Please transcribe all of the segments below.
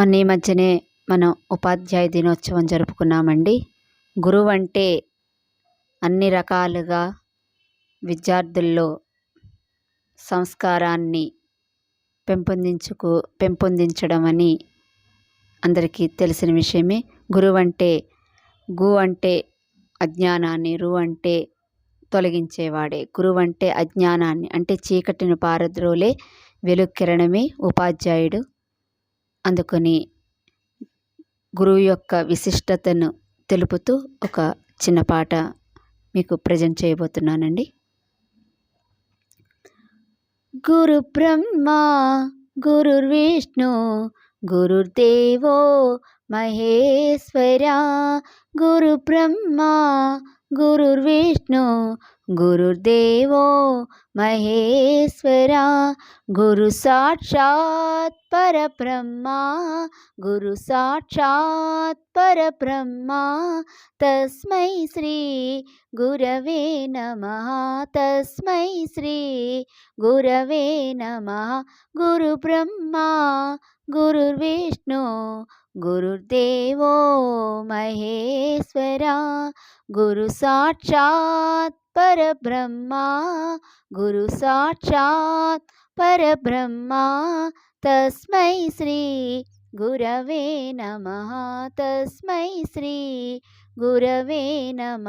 మొన్న ఈ మధ్యనే మనం ఉపాధ్యాయ దినోత్సవం జరుపుకున్నామండి. గురువు అంటే అన్ని రకాలుగా విద్యార్థుల్లో సంస్కారాన్ని పెంపొందించుకు పెంపొందించడం అని అందరికీ తెలిసిన విషయమే. గురువు అంటే గు అంటే అజ్ఞానాన్ని రు అంటే తొలగించేవాడే. గురువు అంటే అజ్ఞానాన్ని అంటే చీకటిని పారద్రోలే వెలుగు కిరణమే ఉపాధ్యాయుడు. అందుకని గురువు యొక్క విశిష్టతను తెలుపుతూ ఒక చిన్న పాట మీకు ప్రజెంట్ చేయబోతున్నానండి. గురు బ్రహ్మ గురుర్విష్ణు గురుర్దేవో మహేశ్వర గురు బ్రహ్మ గురుర్విష్ణు గురుర్దేవో మహేశ్వర గురు సాక్షాత్ పరబ్రహ్మ గురు సాక్షాత్ పరబ్రహ్మ. తస్మై శ్రీ గురవే నమ తస్మై శ్రీ గురవే నమ. గురు బ్రహ్మ గురుర్విష్ణు గురుర్దేవో మహేశ్వర గురు సాక్షాత్ పరబ్రహ్మ గురు సాక్షాత్ పరబ్రహ్మ తస్మై శ్రీ గురవే నమ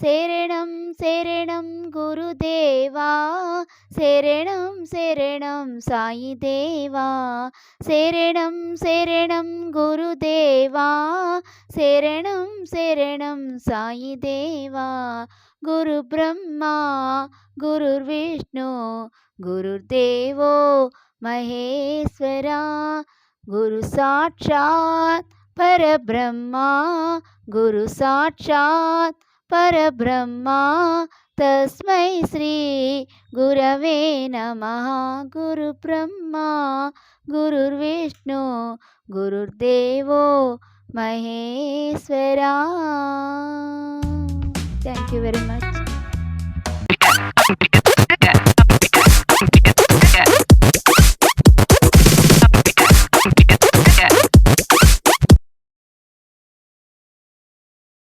शरणं शरणं गुरुदेवा शरणं शरणं सायिदेवा शरणं शरणं गुरुदेवा शरणं शरणं साईदेवा गुरुब्रह्मा गुरुर्विष्णु गुरुर्देवो महेश्वरा गुरुसाक्षात् परब्रह्मा गुरुसाक्षात् శరణం పరబ్రహ్మ తస్మై శ్రీ గురవే నమ. గురు బ్రహ్మ గురుర్విష్ణు గురుర్దేవో Maheshwara. Thank you very much